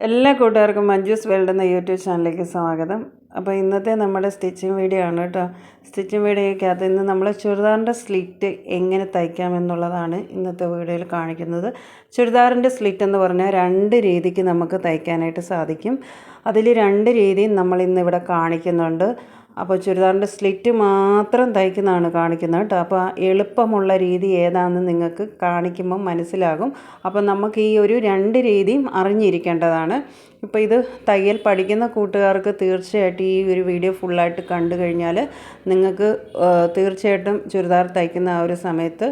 എല്ലാ കൂട്ടുകാർക്കും മഞ്ജൂസ് വേൾഡ് എന്ന യൂട്യൂബ് ചാനലിലേക്ക് സ്വാഗതം. അപ്പോൾ ഇന്നത്തെ നമ്മുടെ സ്റ്റിച്ചിങ് വീഡിയോ ആണ് കേട്ടോ. സ്റ്റിച്ചിങ് വീഡിയോയ്ക്കകത്ത് ഇന്ന് നമ്മൾ ചുരിദാറിന്റെ സ്ലിറ്റ് എങ്ങനെ തയ്ക്കാം എന്നുള്ളതാണ് ഇന്നത്തെ വീഡിയോയിൽ കാണിക്കുന്നത്. ചുരിദാറിന്റെ സ്ലിറ്റ് എന്ന് പറഞ്ഞാൽ രണ്ട് രീതിക്ക് നമുക്ക് തയ്ക്കാനായിട്ട് സാധിക്കും. അതിൽ രണ്ട് രീതിയും നമ്മൾ ഇന്നിവിടെ കാണിക്കുന്നുണ്ട്. അപ്പോൾ ചുരിദാറിന്റെ സ്ലിറ്റ് മാത്രം തയ്ക്കുന്നതാണ് കാണിക്കുന്നത് കേട്ടോ. അപ്പോൾ എളുപ്പമുള്ള രീതി ഏതാണെന്ന് നിങ്ങൾക്ക് കാണിക്കുമ്പം മനസ്സിലാകും. അപ്പോൾ നമുക്ക് ഈ ഒരു രണ്ട് രീതിയും അറിഞ്ഞിരിക്കേണ്ടതാണ്. ഇപ്പോൾ ഇത് തയ്യൽ പഠിക്കുന്ന കൂട്ടുകാർക്ക് തീർച്ചയായിട്ടും ഈ ഒരു വീഡിയോ ഫുള്ളായിട്ട് കണ്ടു കഴിഞ്ഞാൽ നിങ്ങൾക്ക് തീർച്ചയായിട്ടും ചുരിദാർ തയ്ക്കുന്ന ആ ഒരു സമയത്ത്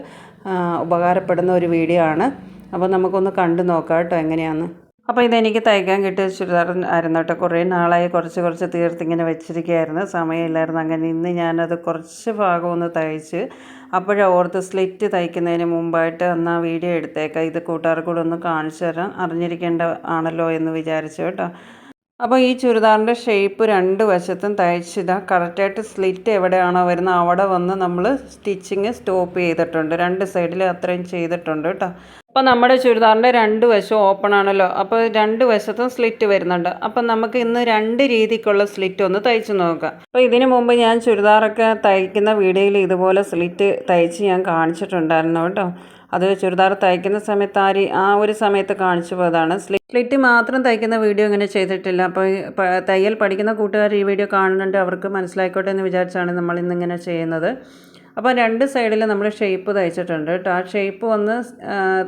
ഉപകാരപ്പെടുന്ന ഒരു വീഡിയോ ആണ്. അപ്പോൾ നമുക്കൊന്ന് കണ്ടു നോക്കാം കേട്ടോ എങ്ങനെയാണെന്ന് അപ്പോൾ ഇതെനിക്ക് തയ്ക്കാൻ കിട്ടിയ ചുരിദാർ ആയിരുന്നു കേട്ടോ. കുറേ നാളായി കുറച്ച് കുറച്ച് തീർത്തിങ്ങനെ വെച്ചിരിക്കുകയായിരുന്നു. സമയമില്ലായിരുന്നു. അങ്ങനെ ഇന്ന് ഞാനത് കുറച്ച് ഭാഗം ഒന്ന് തയ്ച്ച് അപ്പോഴേ ഓർത്ത് സ്ലിറ്റ് തയ്ക്കുന്നതിന് മുമ്പായിട്ട് എന്നാൽ വീഡിയോ എടുത്തേക്കാം. ഇത് കൂട്ടുകാർ കൂടെ ഒന്ന് കാണിച്ചു തരാം അറിഞ്ഞിരിക്കേണ്ട ആണല്ലോ എന്ന് വിചാരിച്ചു കേട്ടോ. അപ്പോൾ ഈ ചുരിദാറിന്റെ ഷേപ്പ് രണ്ട് വശത്തും തയ്ച്ചിതാ കറക്റ്റായിട്ട് സ്ലിറ്റ് എവിടെയാണോ വരുന്നത് അവിടെ വന്ന് നമ്മൾ സ്റ്റിച്ചിങ് സ്റ്റോപ്പ് ചെയ്തിട്ടുണ്ട്. രണ്ട് സൈഡിൽ അത്രയും ചെയ്തിട്ടുണ്ട് കേട്ടോ. അപ്പോൾ നമ്മുടെ ചുരിദാറിന്റെ രണ്ട് വശവും ഓപ്പൺ ആണല്ലോ. അപ്പോൾ രണ്ട് വശത്തും സ്ലിറ്റ് വരുന്നുണ്ട്. അപ്പം നമുക്ക് ഇന്ന് രണ്ട് രീതിക്കുള്ള സ്ലിറ്റ് ഒന്ന് തയ്ച്ച് നോക്കാം. അപ്പോൾ ഇതിനു മുമ്പ് ഞാൻ ചുരിദാറൊക്കെ തയ്ക്കുന്ന വീഡിയോയിൽ ഇതുപോലെ സ്ലിറ്റ് തയ്ച്ച് ഞാൻ കാണിച്ചിട്ടുണ്ടായിരുന്നു കേട്ടോ. അത് ചുരിദാർ തയ്ക്കുന്ന സമയത്ത് ആ ആ ഒരു സമയത്ത് കാണിച്ചു പോയതാണ്. സ്ലിറ്റ് മാത്രം തയ്ക്കുന്ന വീഡിയോ ഇങ്ങനെ ചെയ്തിട്ടില്ല. അപ്പോൾ തയ്യൽ പഠിക്കുന്ന കൂട്ടുകാർ ഈ വീഡിയോ കാണുന്നുണ്ട്. അവർക്ക് മനസ്സിലായിക്കോട്ടെ എന്ന് വിചാരിച്ചാണ് നമ്മൾ ഇന്നിങ്ങനെ ചെയ്യുന്നത്. അപ്പോൾ രണ്ട് സൈഡിൽ നമ്മൾ ഷേപ്പ് തയ്ച്ചിട്ടുണ്ട് കേട്ടോ. ആ ഷേപ്പ് വന്ന്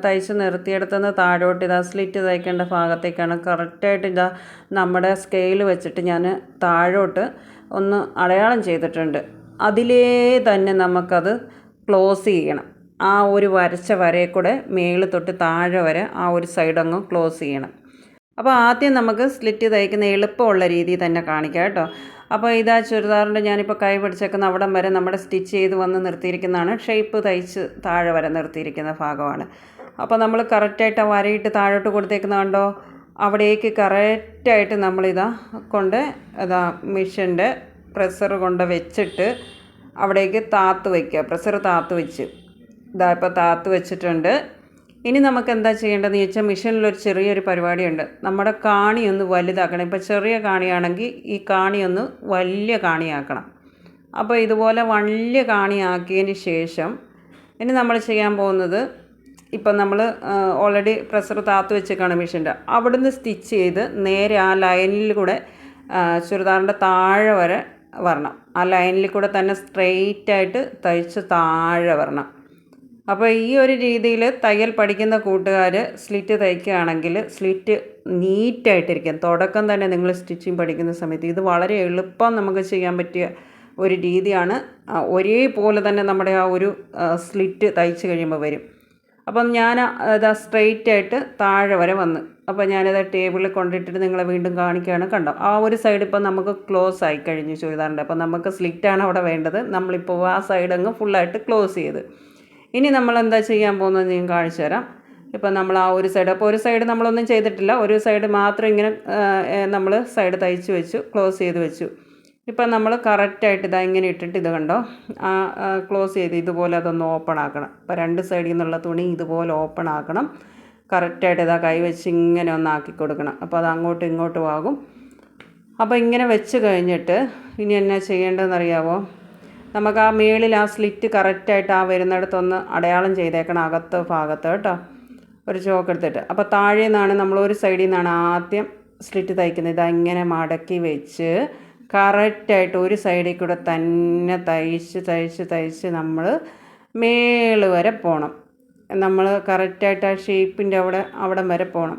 തയ്ച്ച് നിർത്തിയെടുത്തുനിന്ന് താഴോട്ട് ഇതാ സ്ലിറ്റ് തയ്ക്കേണ്ട ഭാഗത്തേക്കാണ്. കറക്റ്റായിട്ട് ഇതാ നമ്മുടെ സ്കെയിൽ വെച്ചിട്ട് ഞാൻ താഴോട്ട് ഒന്ന് അടയാളം ചെയ്തിട്ടുണ്ട്. അതിലേ തന്നെ നമുക്കത് ക്ലോസ് ചെയ്യണം. ആ ഒരു വരച്ച വരയെ കൂടെ മേളിൽ തൊട്ട് താഴെ വരെ ആ ഒരു സൈഡ് അങ്ങ് ക്ലോസ് ചെയ്യണം. അപ്പോൾ ആദ്യം നമുക്ക് സ്ലിറ്റ് തയ്ക്കുന്ന എളുപ്പമുള്ള രീതി തന്നെ കാണിക്കാം കേട്ടോ. അപ്പോൾ ഇതാ ചുരിദാറിന്റെ ഞാനിപ്പോൾ കൈ പിടിച്ചേക്കുന്ന അവിടം വരെ നമ്മുടെ സ്റ്റിച്ച് ചെയ്ത് വന്ന് നിർത്തിയിരിക്കുന്നതാണ്. ഷേപ്പ് തയ്ച്ച് താഴെ വരെ നിർത്തിയിരിക്കുന്ന ഭാഗമാണ്. അപ്പോൾ നമ്മൾ കറക്റ്റായിട്ട് വരയിട്ട് താഴോട്ട് കൊടുത്തേക്കുന്ന കണ്ടോ? അവിടേക്ക് കറക്റ്റായിട്ട് നമ്മളിതാ കൊണ്ട് ഇതാ മിഷന്റെ പ്രഷർ കൊണ്ട് വെച്ചിട്ട് അവിടേക്ക് താത്ത് വയ്ക്കുക. പ്രഷർ താത്ത് വെച്ച്. ഇതാ ഇപ്പോൾ താത്ത് വെച്ചിട്ടുണ്ട്. ഇനി നമുക്ക് എന്താ ചെയ്യേണ്ടതെന്ന് ചോദിച്ചാൽ മിഷനിലൊരു ചെറിയൊരു പരിപാടിയുണ്ട്. നമ്മുടെ കാണി ഒന്ന് വലുതാക്കണം. ഇപ്പോൾ ചെറിയ കാണിയാണെങ്കിൽ ഈ കാണി ഒന്ന് വലിയ കാണിയാക്കണം. അപ്പോൾ ഇതുപോലെ വലിയ കാണിയാക്കിയതിന് ശേഷം ഇനി നമ്മൾ ചെയ്യാൻ പോകുന്നത് ഇപ്പം നമ്മൾ ഓൾറെഡി പ്രഷർ താത്ത് വെച്ചേക്കാണ് മിഷന്റെ. അവിടുന്ന് സ്റ്റിച്ച് ചെയ്ത് നേരെ ആ ലൈനിൽ കൂടെ ചുരിദാറിന്റെ താഴെ വരെ വരണം. ആ ലൈനിൽ കൂടെ തന്നെ സ്ട്രെയിറ്റ് ആയിട്ട് തയ്ച്ച് താഴെ വരണം. അപ്പോൾ ഈ ഒരു രീതിയിൽ തയ്യൽ പഠിക്കുന്ന കൂട്ടുകാർ സ്ലിറ്റ് തയ്ക്കുകയാണെങ്കിൽ സ്ലിറ്റ് നീറ്റായിട്ടിരിക്കും. തുടക്കം തന്നെ നിങ്ങൾ സ്റ്റിച്ചിങ് പഠിക്കുന്ന സമയത്ത് ഇത് വളരെ എളുപ്പം നമുക്ക് ചെയ്യാൻ പറ്റിയ ഒരു രീതിയാണ്. ഒരേപോലെ തന്നെ നമ്മുടെ ആ ഒരു സ്ലിറ്റ് തയ്ച്ച് കഴിയുമ്പോൾ വരും. അപ്പം ഞാൻ അത് സ്ട്രെയിറ്റ് ആയിട്ട് താഴെ വരെ വന്ന്. അപ്പോൾ ഞാനത് ടേബിളിൽ കൊണ്ടിട്ടിട്ട് നിങ്ങളെ വീണ്ടും കാണിക്കുകയാണ് കണ്ടോ? ആ ഒരു സൈഡ് ഇപ്പം നമുക്ക് ക്ലോസ് ആയി കഴിഞ്ഞു ചുരിദാറിന്റെ. അപ്പം നമുക്ക് സ്ലിറ്റാണ് അവിടെ വേണ്ടത്. നമ്മളിപ്പോൾ ആ സൈഡ് അങ്ങ് ഫുള്ളായിട്ട് ക്ലോസ് ചെയ്ത്. ഇനി നമ്മൾ എന്താ ചെയ്യാൻ പോകുന്നത് ഞാൻ കാണിച്ചു തരാം. ഇപ്പം നമ്മൾ ആ ഒരു സൈഡ് അപ്പോൾ ഒരു സൈഡ് നമ്മളൊന്നും ചെയ്തിട്ടില്ല. ഒരു സൈഡ് മാത്രം ഇങ്ങനെ നമ്മൾ സൈഡ് തയ്ച്ച് വെച്ചു ക്ലോസ് ചെയ്ത് വെച്ചു. ഇപ്പം നമ്മൾ കറക്റ്റായിട്ട് ഇതാ ഇങ്ങനെ ഇട്ടിട്ട് ഇത് കണ്ടോ? ആ ക്ലോസ് ചെയ്ത് ഇതുപോലെ അതൊന്ന് ഓപ്പൺ ആക്കണം. അപ്പോൾ രണ്ട് സൈഡിൽ നിന്നുള്ള തുണി ഇതുപോലെ ഓപ്പൺ ആക്കണം. കറക്റ്റായിട്ട് ഇതാ കൈ വെച്ച് ഇങ്ങനെ ഒന്ന് ആക്കി കൊടുക്കണം. അപ്പോൾ അത് അങ്ങോട്ടും ഇങ്ങോട്ടും ആകും. അപ്പോൾ ഇങ്ങനെ വെച്ച് കഴിഞ്ഞിട്ട് ഇനി എന്നാ ചെയ്യേണ്ടതെന്ന് അറിയാമോ നമുക്ക് ആ മേളിൽ ആ സ്ലിറ്റ് കറക്റ്റായിട്ട് ആ വരുന്നിടത്തൊന്ന് അടയാളം ചെയ്തേക്കണം അകത്ത് ഭാഗത്ത് കേട്ടോ. ഒരു ചോക്ക് എടുത്തിട്ട്. അപ്പോൾ താഴെ നിന്നാണ് നമ്മൾ ഒരു സൈഡിൽ നിന്നാണ് ആദ്യം സ്ലിറ്റ് തയ്ക്കുന്നത്. ഇതങ്ങനെ മടക്കി വെച്ച് കറക്റ്റായിട്ട് ഒരു സൈഡിൽ കൂടെ തന്നെ തയ്ച്ച് തയ്ച്ച് തയ്ച്ച് നമ്മൾ മേൾ വരെ പോകണം നമ്മൾ കറക്റ്റായിട്ട് ആ ഷേപ്പിന്റെ അവിടെ അവിടം വരെ പോകണം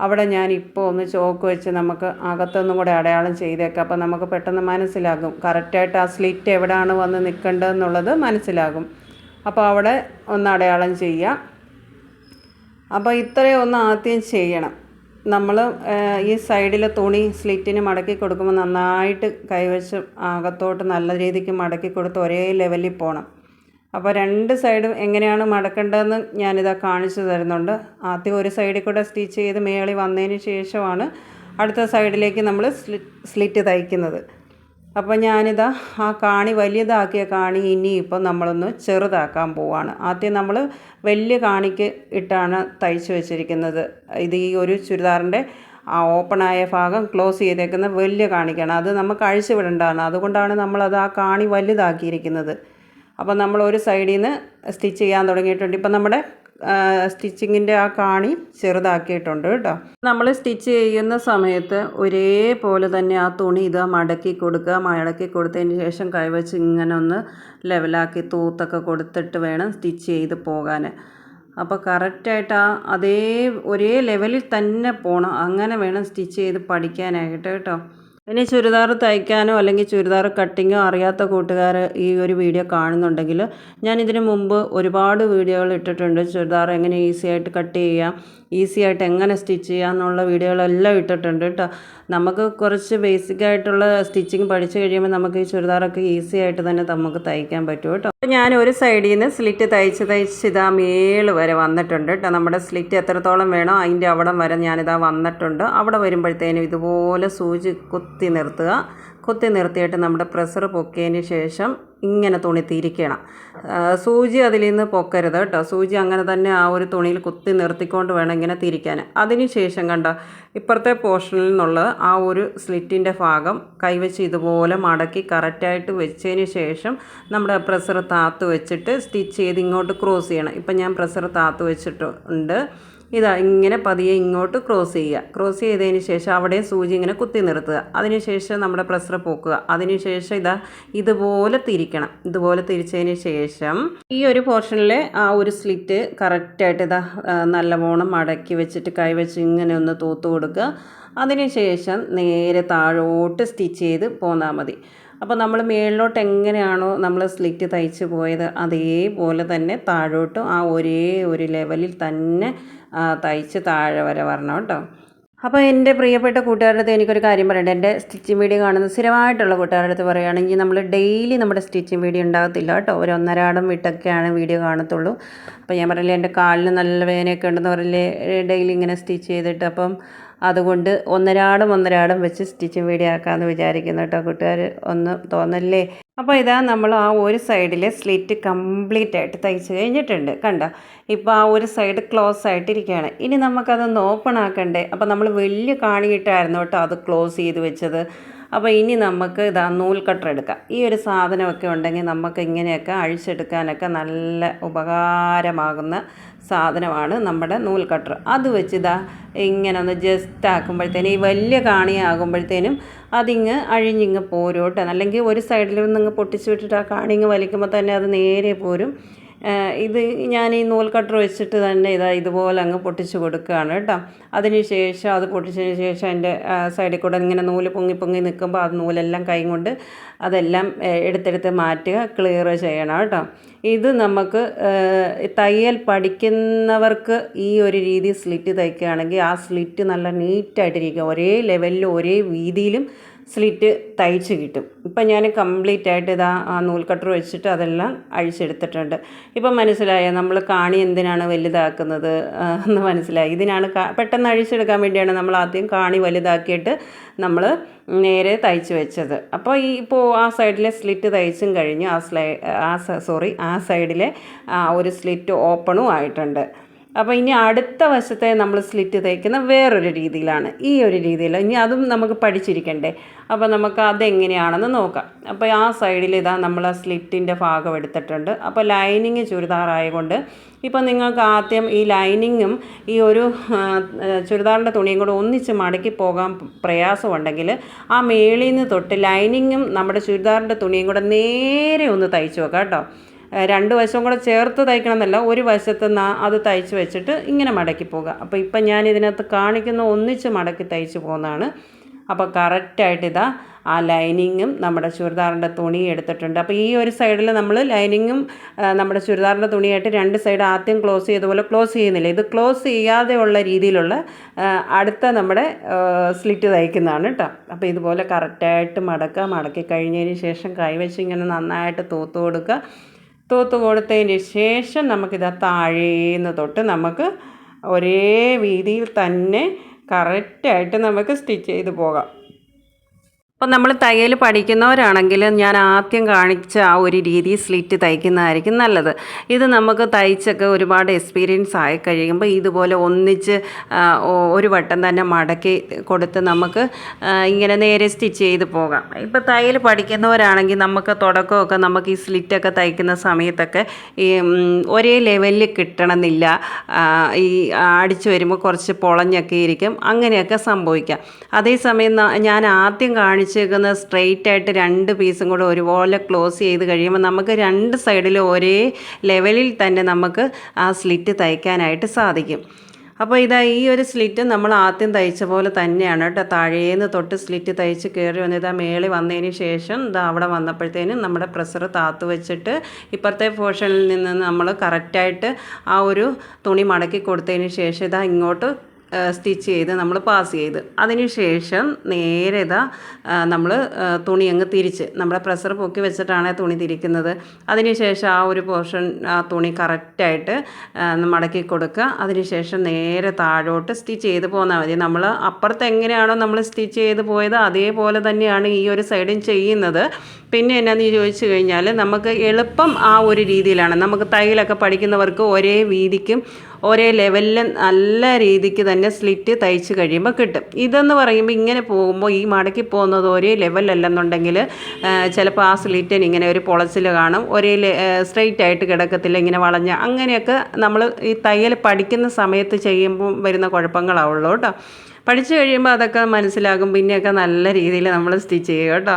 അവിടെ ഞാൻ ഇപ്പോൾ ഒന്ന് ചോക്ക് വെച്ച് നമുക്ക് അകത്തൊന്നും കൂടെ അടയാളം ചെയ്തേക്കാം. അപ്പോൾ നമുക്ക് പെട്ടെന്ന് മനസ്സിലാകും. കറക്റ്റായിട്ട് ആ സ്ലിറ്റ് എവിടെയാണ് വന്ന് നിൽക്കേണ്ടതെന്നുള്ളത് മനസ്സിലാകും. അപ്പോൾ അവിടെ ഒന്ന് അടയാളം ചെയ്യാം. അപ്പോൾ ഇത്രയും ഒന്ന് ആദ്യം ചെയ്യണം. നമ്മൾ ഈ സൈഡിലെ തുണി സ്ലിറ്റിന് മടക്കി കൊടുക്കുമ്പോൾ നന്നായിട്ട് കൈവച്ച് അകത്തോട്ട് നല്ല രീതിക്ക് മടക്കി കൊടുത്ത് ഒരേ ലെവലിൽ പോകണം അപ്പോൾ രണ്ട് സൈഡും എങ്ങനെയാണ് മടക്കേണ്ടതെന്ന് ഞാനിതാ കാണിച്ചു തരുന്നുണ്ട്. ആദ്യം ഒരു സൈഡിൽ കൂടെ സ്റ്റിച്ച് ചെയ്ത് മേളി വന്നതിന് ശേഷമാണ് അടുത്ത സൈഡിലേക്ക് നമ്മൾ സ്ലിറ്റ് തയ്ക്കുന്നത്. അപ്പോൾ ഞാനിതാ ആ കാണി വലിയതാക്കിയ കാണി ഇനി ഇപ്പം നമ്മളൊന്ന് ചെറുതാക്കാൻ പോവാണ്. ആദ്യം നമ്മൾ വലിയ കാണിക്ക് ഇട്ടാണ് തയ്ച്ചു വെച്ചിരിക്കുന്നത്. ഇത് ഈ ഒരു ചുരിദാറിന്റെ ആ ഓപ്പണായ ഭാഗം ക്ലോസ് ചെയ്തേക്കുന്ന വലിയ കാണിക്കാണ്. അത് നമുക്ക് അഴിച്ചു വിടേണ്ടതാണ്. അതുകൊണ്ടാണ് നമ്മളത് ആ കാണി വലുതാക്കിയിരിക്കുന്നത്. അപ്പോൾ നമ്മൾ ഒരു സൈഡിൽ നിന്ന് സ്റ്റിച്ച് ചെയ്യാൻ തുടങ്ങിയിട്ടുണ്ട്. ഇപ്പം നമ്മുടെ സ്റ്റിച്ചിങ്ങിന്റെ ആ കാണി ചെറുതാക്കിയിട്ടുണ്ട് കേട്ടോ. നമ്മൾ സ്റ്റിച്ച് ചെയ്യുന്ന സമയത്ത് ഒരേപോലെ തന്നെ ആ തുണി ഇത് മടക്കി കൊടുക്കുക. മടക്കി കൊടുത്തതിന് ശേഷം കൈവച്ച് ഇങ്ങനെ ഒന്ന് ലെവലാക്കി തൂത്തൊക്കെ കൊടുത്തിട്ട് വേണം സ്റ്റിച്ച് ചെയ്ത് പോകാൻ അപ്പോൾ കറക്റ്റായിട്ട് ആ അതേ ഒരേ ലെവലിൽ തന്നെ പോകണം അങ്ങനെ വേണം സ്റ്റിച്ച് ചെയ്ത് പഠിക്കാനായിട്ട് കേട്ടോ. ഇനി ചുരിദാർ തയ്ക്കാനോ അല്ലെങ്കിൽ ചുരിദാർ കട്ടിങ്ങോ അറിയാത്ത കൂട്ടുകാർ ഈ ഒരു വീഡിയോ കാണുന്നുണ്ടെങ്കിൽ ഞാൻ ഇതിനു മുമ്പ് ഒരുപാട് വീഡിയോകൾ ഇട്ടിട്ടുണ്ട്. ചുരിദാർ എങ്ങനെ ഈസി ആയിട്ട് കട്ട് ചെയ്യാം ഈസി ആയിട്ട് എങ്ങനെ സ്റ്റിച്ച് ചെയ്യാമെന്നുള്ള വീഡിയോകളെല്ലാം ഇട്ടിട്ടുണ്ട് കേട്ടോ നമുക്ക് കുറച്ച് ബേസിക് ആയിട്ടുള്ള സ്റ്റിച്ചിങ് പഠിച്ചു കഴിയുമ്പോൾ നമുക്ക് ഈ ചുരിദാറൊക്കെ ഈസി ആയിട്ട് തന്നെ നമുക്ക് തയ്ക്കാൻ പറ്റും കേട്ടോ അപ്പോൾ ഞാൻ ഒരു സൈഡിൽ നിന്ന് സ്ലിറ്റ് തയ്ച്ച് തയ്ച്ച് ഇതാ മേൾ വരെ വന്നിട്ടുണ്ട് കേട്ടോ നമ്മുടെ സ്ലിറ്റ് എത്രത്തോളം വേണോ അതിന്റെ അവിടം വരെ ഞാനിതാ വന്നിട്ടുണ്ട്. അവിടെ വരുമ്പോഴത്തേനും ഇതുപോലെ സൂചി കുത്തി നിർത്തുക. കുത്തി നിർത്തിയിട്ട് നമ്മുടെ പ്രഷർ പൊക്കിയതിന് ശേഷം ഇങ്ങനെ തുണി തിരിക്കണം. സൂചി അതിൽ നിന്ന് പൊക്കരുത് കേട്ടോ. സൂചി അങ്ങനെ തന്നെ ആ ഒരു തുണിയിൽ കുത്തി നിർത്തിക്കൊണ്ട് വേണം ഇങ്ങനെ തിരിക്കാൻ. അതിന് ശേഷം കണ്ട ഇപ്പുറത്തെ പോർഷനിൽ നിന്നുള്ള ആ ഒരു സ്ലിറ്റിന്റെ ഭാഗം കൈവച്ച് ഇതുപോലെ മടക്കി കറക്റ്റായിട്ട് വെച്ചതിന് ശേഷം നമ്മുടെ പ്രസർ താത്ത് വെച്ചിട്ട് സ്റ്റിച്ച് ചെയ്ത് ഇങ്ങോട്ട് ക്രോസ് ചെയ്യണം. ഇപ്പം ഞാൻ പ്രസർ താത്ത് വെച്ചിട്ടുണ്ട്. ഇതാ ഇങ്ങനെ പതിയെ ഇങ്ങോട്ട് ക്രോസ് ചെയ്യുക. ക്രോസ് ചെയ്തതിന് ശേഷം അവിടെ സൂചി ഇങ്ങനെ കുത്തി നിർത്തുക. അതിനുശേഷം നമ്മുടെ പ്രഷർ പോക്കുക. അതിനുശേഷം ഇതാ ഇതുപോലെ തിരിക്കണം. ഇതുപോലെ തിരിച്ചതിന് ശേഷം ഈ ഒരു പോർഷനിൽ ആ ഒരു സ്ലിറ്റ് കറക്റ്റായിട്ട് ഇതാ നല്ലവണ്ണം മടക്കി വെച്ചിട്ട് കൈവച്ച് ഇങ്ങനെ ഒന്ന് തൂത്ത് കൊടുക്കുക. അതിനുശേഷം നേരെ താഴോട്ട് സ്റ്റിച്ച് ചെയ്ത് പോന്നാൽ മതി. അപ്പോൾ നമ്മൾ മേളിലോട്ട് എങ്ങനെയാണോ നമ്മൾ സ്ലിറ്റ് തയ്ച്ച് പോയത് അതേപോലെ തന്നെ താഴോട്ടും ആ ഒരേ ഒരു ലെവലിൽ തന്നെ തയ്ച്ച് താഴെ വരെ വരണം കേട്ടോ. അപ്പോൾ എന്റെ പ്രിയപ്പെട്ട കൂട്ടുകാരുടെ അടുത്ത് എനിക്കൊരു കാര്യം പറയട്ടെ എന്റെ സ്റ്റിച്ചിങ് വീഡിയോ കാണുന്ന സ്ഥിരമായിട്ടുള്ള കൂട്ടുകാരുടെ അടുത്ത് പറയുകയാണെങ്കിൽ നമ്മൾ ഡെയിലി നമ്മുടെ സ്റ്റിച്ചിങ് വീഡിയോ ഉണ്ടാകത്തില്ല കേട്ടോ. ഒരു ഒന്നരാടം വിട്ടൊക്കെയാണ് വീഡിയോ കാണത്തുള്ളൂ. അപ്പോൾ ഞാൻ പറയില്ലേ എന്റെ കാലിന് നല്ല വേദനയൊക്കെ ഉണ്ടെന്ന് പറയില്ലേ ഡെയിലി ഇങ്ങനെ സ്റ്റിച്ച് ചെയ്തിട്ട് അപ്പം അതുകൊണ്ട് ഒന്നരാടം ഒന്നരാടം വെച്ച് സ്റ്റിച്ചിങ് വീഡിയോ ആക്കാമെന്ന് വിചാരിക്കുന്നു കേട്ടോ കൂട്ടുകാർ ഒന്ന് തോന്നല്ലേ? അപ്പോൾ ഇതാ നമ്മൾ ആ ഒരു സൈഡിലെ സ്ലിറ്റ് കംപ്ലീറ്റ് ആയിട്ട് തയ്ച്ച് കഴിഞ്ഞിട്ടുണ്ട്. കണ്ടോ? ഇപ്പോൾ ആ ഒരു സൈഡ് ക്ലോസ് ആയിട്ടിരിക്കുകയാണ്. ഇനി നമുക്കതൊന്ന് ഓപ്പൺ ആക്കണ്ടേ? അപ്പോൾ നമ്മൾ വലിയ കാണിയിട്ടായിരുന്നു കേട്ടോ അത് ക്ലോസ് ചെയ്ത് വെച്ചത്. അപ്പോൾ ഇനി നമുക്ക് ഇതാ നൂൽ കട്ടർ എടുക്കാം. ഈ ഒരു സാധനമൊക്കെ ഉണ്ടെങ്കിൽ നമുക്ക് ഇങ്ങനെയൊക്കെ അഴിച്ചെടുക്കാനൊക്കെ നല്ല ഉപകാരമാകുന്ന സാധനമാണ് നമ്മുടെ നൂൽ കട്ടർ അത് വെച്ച് ഇതാ ഇങ്ങനെ ഒന്ന് ജസ്റ്റ് ആക്കുമ്പോഴത്തേനും ഈ വലിയ കാണിയാകുമ്പോഴത്തേനും അതിങ്ങ് അഴിഞ്ഞിങ്ങ് പോരും കേട്ടോ അല്ലെങ്കിൽ ഒരു സൈഡിൽ നിന്ന് പൊട്ടിച്ച് വിട്ടിട്ട് ആ കാണിങ്ങ് വലിക്കുമ്പോൾ തന്നെ അത് നേരെ പോരും. ഇത് ഞാൻ ഈ നൂൽ കട്ടർ വെച്ചിട്ട് തന്നെ ഇതാ ഇതുപോലെ അങ്ങ് പൊട്ടിച്ച് കൊടുക്കുകയാണ് കേട്ടോ. അതിന് ശേഷം അത് പൊട്ടിച്ചതിന് ശേഷം അതിന്റെ സൈഡിൽ കൂടെ ഇങ്ങനെ നൂൽ പൊങ്ങി പൊങ്ങി നിൽക്കുമ്പോൾ അത് നൂലെല്ലാം കൈ കൊണ്ട് അതെല്ലാം എടുത്തെടുത്ത് മാറ്റുക ക്ലിയർ ചെയ്യണം കേട്ടോ. ഇത് നമുക്ക് തയ്യൽ പഠിക്കുന്നവർക്ക് ഈ ഒരു രീതി സ്ലിറ്റ് തയ്ക്കുകയാണെങ്കിൽ ആ സ്ലിറ്റ് നല്ല നീറ്റായിട്ടിരിക്കുക ഒരേ ലെവലിലും ഒരേ വീതിയിലും സ്ലിറ്റ് തയ്ച്ച് കിട്ടും. ഇപ്പം ഞാൻ കംപ്ലീറ്റ് ആയിട്ട് ഇതാ ആ നൂൽ കട്ടർ വെച്ചിട്ട് അതെല്ലാം അഴിച്ചെടുത്തിട്ടുണ്ട്. ഇപ്പം മനസ്സിലായ? നമ്മൾ കാണി എന്തിനാണ് വലുതാക്കുന്നത്? എന്ന് മനസ്സിലായി. ഇതിനാണ് പെട്ടെന്ന് അഴിച്ചെടുക്കാൻ വേണ്ടിയാണ് നമ്മൾ ആദ്യം കാണി വലുതാക്കിയിട്ട് നമ്മൾ നേരെ തയ്ച്ച് വെച്ചത്. അപ്പോൾ ഈ ഇപ്പോൾ ആ സൈഡിലെ സ്ലിറ്റ് തയ്ച്ചും കഴിഞ്ഞു. ആ സ്ലൈ ആ സോറി ആ സൈഡിലെ ഒരു സ്ലിറ്റ് ഓപ്പണും ആയിട്ടുണ്ട്. അപ്പോൾ ഇനി അടുത്ത വശത്തെ നമ്മൾ സ്ലിറ്റ് തയ്ക്കുന്ന വേറൊരു രീതിയിലാണ്. ഈ ഒരു രീതിയിൽ ഇനി അതും നമുക്ക് പഠിച്ചിരിക്കണ്ടേ. അപ്പോൾ നമുക്ക് അതെങ്ങനെയാണെന്ന് നോക്കാം. അപ്പോൾ ആ സൈഡിൽ ഇതാ നമ്മൾ ആ സ്ലിറ്റിന്റെ ഭാഗം എടുത്തിട്ടുണ്ട്. അപ്പോൾ ലൈനിങ് ചുരിദാറായതുകൊണ്ട് ഇപ്പോൾ നിങ്ങൾക്ക് ആദ്യം ഈ ലൈനിങ്ങും ഈ ഒരു ചുരിദാറിന്റെ തുണിയും കൂടെ ഒന്നിച്ച് മടക്കി പോകാൻ പ്രയാസമുണ്ടെങ്കിൽ ആ മേളിൽ നിന്ന് തൊട്ട് ലൈനിങ്ങും നമ്മുടെ ചുരിദാറിന്റെ തുണിയും കൂടെ നേരെ ഒന്ന് തയ്ച്ചു വെക്കാം കേട്ടോ. രണ്ട് വശവും കൂടെ ചേർത്ത് തയ്ക്കണം എന്നല്ല ഒരു വശത്ത് നിന്ന് അത് തയ്ച്ച് വെച്ചിട്ട് ഇങ്ങനെ മടക്കി പോകുക അപ്പോൾ ഇപ്പം ഞാൻ ഇതിനകത്ത് കാണിക്കുന്ന ഒന്നിച്ച് മടക്കി തയ്ച്ച് പോകുന്നതാണ്. അപ്പോൾ കറക്റ്റായിട്ട് ഇതാ ആ ലൈനിങ്ങും നമ്മുടെ ചുരിദാറിന്റെ തുണി എടുത്തിട്ടുണ്ട്. അപ്പോൾ ഈ ഒരു സൈഡിൽ നമ്മൾ ലൈനിങ്ങും നമ്മുടെ ചുരിദാറിന്റെ തുണിയായിട്ട് രണ്ട് സൈഡ് ആദ്യം ക്ലോസ് ചെയ്തതുപോലെ ക്ലോസ് ചെയ്യുന്നില്ല. ഇത് ക്ലോസ് ചെയ്യാതെയുള്ള രീതിയിലുള്ള അടുത്ത നമ്മുടെ സ്ലിറ്റ് തയ്ക്കുന്നതാണ് കേട്ടോ അപ്പോൾ ഇതുപോലെ കറക്റ്റായിട്ട് മടക്കുക. മടക്കി കഴിഞ്ഞതിന് ശേഷം കൈവച്ച് ഇങ്ങനെ നന്നായിട്ട് തൂത്ത് കൊടുക്കുക. തൂത്ത് കൊടുത്തതിന് ശേഷം നമുക്കിത് താഴേന്ന് തൊട്ട് നമുക്ക് ഒരേ വീതിയിൽ തന്നെ കറക്റ്റായിട്ട് നമുക്ക് സ്റ്റിച്ച് ചെയ്ത് പോകാം. അപ്പം നമ്മൾ തയ്യൽ പഠിക്കുന്നവരാണെങ്കിൽ ഞാൻ ആദ്യം കാണിച്ച ആ ഒരു രീതി സ്ലിറ്റ് തയ്ക്കുന്നതായിരിക്കും നല്ലത്. ഇത് നമുക്ക് തയ്ച്ചൊക്കെ ഒരുപാട് എക്സ്പീരിയൻസ് ആയി കഴിയുമ്പോൾ ഇതുപോലെ ഒന്നിച്ച് ഒരു വട്ടം തന്നെ മടക്കി കൊടുത്ത് നമുക്ക് ഇങ്ങനെ നേരെ സ്റ്റിച്ച് ചെയ്ത് പോകാം. ഇപ്പോൾ തയ്യൽ പഠിക്കുന്നവരാണെങ്കിൽ നമുക്ക് തുടക്കമൊക്കെ നമുക്ക് ഈ സ്ലിറ്റൊക്കെ തയ്ക്കുന്ന സമയത്തൊക്കെ ഈ ഒരേ ലെവലിൽ കിട്ടണമെന്നില്ല. ഈ അടിച്ചു വരുമ്പോൾ കുറച്ച് പൊളഞ്ഞൊക്കെ ഇരിക്കും. അങ്ങനെയൊക്കെ സംഭവിക്കാം. അതേസമയം ഞാൻ ആദ്യം കാണിച്ചേക്കുന്ന സ്ട്രെയിറ്റ് ആയിട്ട് രണ്ട് പീസും കൂടെ ഒരുപോലെ ക്ലോസ് ചെയ്ത് കഴിയുമ്പോൾ നമുക്ക് രണ്ട് സൈഡിലും ഒരേ ലെവലിൽ തന്നെ നമുക്ക് ആ സ്ലിറ്റ് തയ്ക്കാനായിട്ട് സാധിക്കും. അപ്പോൾ ഇതാ ഈ ഒരു സ്ലിറ്റ് നമ്മൾ ആദ്യം തയ്ച്ച പോലെ തന്നെയാണ് കേട്ടോ. താഴേന്ന് തൊട്ട് സ്ലിറ്റ് തയ്ച്ച് കയറി വന്ന് ഇതാ മേളിൽ വന്നതിന് ശേഷം ഇതാ അവിടെ വന്നപ്പോഴത്തേനും നമ്മുടെ പ്രഷർ താത്ത് വെച്ചിട്ട് ഇപ്പുറത്തെ പോർഷനിൽ നിന്ന് നമ്മൾ കറക്റ്റായിട്ട് ആ ഒരു തുണി മടക്കി കൊടുത്തതിന് ശേഷം ഇതാ ഇങ്ങോട്ട് സ്റ്റിച്ച് ചെയ്ത് നമ്മൾ പാസ് ചെയ്ത്. അതിനുശേഷം നേരെ ഇതാ നമ്മൾ തുണി അങ്ങ് തിരിച്ച്. നമ്മുടെ പ്രഷർ പൊക്കി വെച്ചിട്ടാണ് തുണി തിരിക്കുന്നത്. അതിനുശേഷം ആ ഒരു പോർഷൻ ആ തുണി കറക്റ്റായിട്ട് മടക്കി കൊടുക്കുക. അതിനുശേഷം നേരെ താഴോട്ട് സ്റ്റിച്ച് ചെയ്ത് പോന്നാൽ മതി. നമ്മൾ അപ്പുറത്ത് എങ്ങനെയാണോ നമ്മൾ സ്റ്റിച്ച് ചെയ്ത് പോയത് അതേപോലെ തന്നെയാണ് ഈ ഒരു സൈഡും ചെയ്യുന്നത്. പിന്നെ എന്നാന്ന് ചോദിച്ചു കഴിഞ്ഞാൽ നമുക്ക് എളുപ്പം ആ ഒരു രീതിയിലാണ്. നമുക്ക് തയ്യലൊക്കെ പഠിക്കുന്നവർക്ക് ഒരേ വീതിക്കും ഒരേ ലെവലിൽ നല്ല രീതിക്ക് തന്നെ സ്ലിറ്റ് തയ്ച്ച് കഴിയുമ്പോൾ കിട്ടും. ഇതെന്ന് പറയുമ്പോൾ ഇങ്ങനെ പോകുമ്പോൾ ഈ മടക്കി പോകുന്നത് ഒരേ ലെവലല്ലെന്നുണ്ടെങ്കിൽ ചിലപ്പോൾ ആ സ്ലിറ്റിന് ഇങ്ങനെ ഒരു പൊളച്ചിൽ കാണും. ഒരേ സ്ട്രെയിറ്റ് ആയിട്ട് കിടക്കത്തില്ല ഇങ്ങനെ വളഞ്ഞ. അങ്ങനെയൊക്കെ നമ്മൾ ഈ തയ്യൽ പഠിക്കുന്ന സമയത്ത് ചെയ്യുമ്പോൾ വരുന്ന കുഴപ്പങ്ങളാവുള്ളൂ കേട്ടോ. പഠിച്ചു കഴിയുമ്പോൾ അതൊക്കെ മനസ്സിലാകും പിന്നെയൊക്കെ നല്ല രീതിയിൽ നമ്മൾ സ്റ്റിച്ച് ചെയ്യുക കേട്ടോ.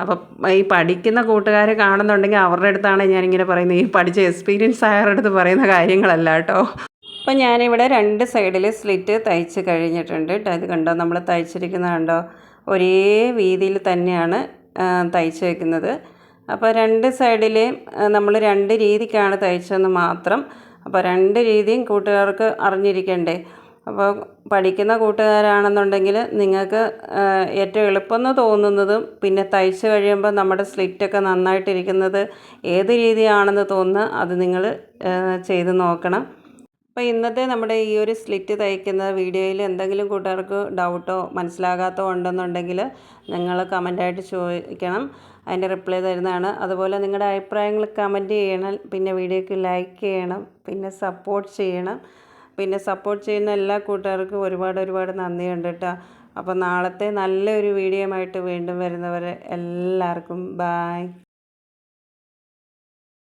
അപ്പോൾ ഈ പഠിക്കുന്ന കൂട്ടുകാരെ കാണുന്നുണ്ടെങ്കിൽ അവരുടെ അടുത്താണ് ഞാനിങ്ങനെ പറയുന്നത്. ഈ പഠിച്ച എക്സ്പീരിയൻസ് ആയവരുടെ അടുത്ത് പറയുന്ന കാര്യങ്ങളല്ല കേട്ടോ. അപ്പം ഞാനിവിടെ രണ്ട് സൈഡിൽ സ്ലിറ്റ് തയ്ച്ച് കഴിഞ്ഞിട്ടുണ്ട് കേട്ടോ. ഇത് കണ്ടോ? നമ്മൾ തയ്ച്ചിരിക്കുന്നത് കണ്ടോ? ഒരേ വീതിയിൽ തന്നെയാണ് തയ്ച്ച് വയ്ക്കുന്നത് അപ്പോൾ രണ്ട് സൈഡിലെയും നമ്മൾ രണ്ട് രീതിക്കാണ് തയ്ച്ചതെന്ന് മാത്രം അപ്പോൾ രണ്ട് രീതിയും കൂട്ടുകാർക്ക് അറിഞ്ഞിരിക്കണ്ടേ. അപ്പോൾ പഠിക്കുന്ന കൂട്ടുകാരാണെന്നുണ്ടെങ്കിൽ നിങ്ങൾക്ക് ഏറ്റവും എളുപ്പമെന്ന് തോന്നുന്നതും പിന്നെ തയ്ച്ച് കഴിയുമ്പോൾ നമ്മുടെ സ്ലിറ്റൊക്കെ നന്നായിട്ടിരിക്കുന്നത് ഏത് രീതിയാണെന്ന് തോന്നുന്ന അത് നിങ്ങൾ ചെയ്ത് നോക്കണം. അപ്പോൾ ഇന്നത്തെ നമ്മുടെ ഈ ഒരു സ്ലിറ്റ് തയ്ക്കുന്ന വീഡിയോയിൽ എന്തെങ്കിലും കൂട്ടുകാർക്ക് ഡൗട്ടോ മനസ്സിലാകാത്തോ ഉണ്ടെന്നുണ്ടെങ്കിൽ നിങ്ങൾ കമന്റായിട്ട് ചോദിക്കണം. അതിന്റെ റിപ്ലൈ തരുന്നതാണ്. അതുപോലെ നിങ്ങളുടെ അഭിപ്രായങ്ങൾ കമന്റ് ചെയ്യണം. പിന്നെ വീഡിയോക്ക് ലൈക്ക് ചെയ്യണം. പിന്നെ സപ്പോർട്ട് ചെയ്യണം. പിന്നെ സപ്പോർട്ട് ചെയ്യുന്ന എല്ലാ കൂട്ടുകാർക്കും ഒരുപാട് ഒരുപാട് നന്ദിയുണ്ട് കേട്ടോ. അപ്പോൾ നാളത്തെ നല്ലൊരു വീഡിയോ ആയിട്ട് വീണ്ടും വരുന്നവരെ എല്ലാവർക്കും ബായ്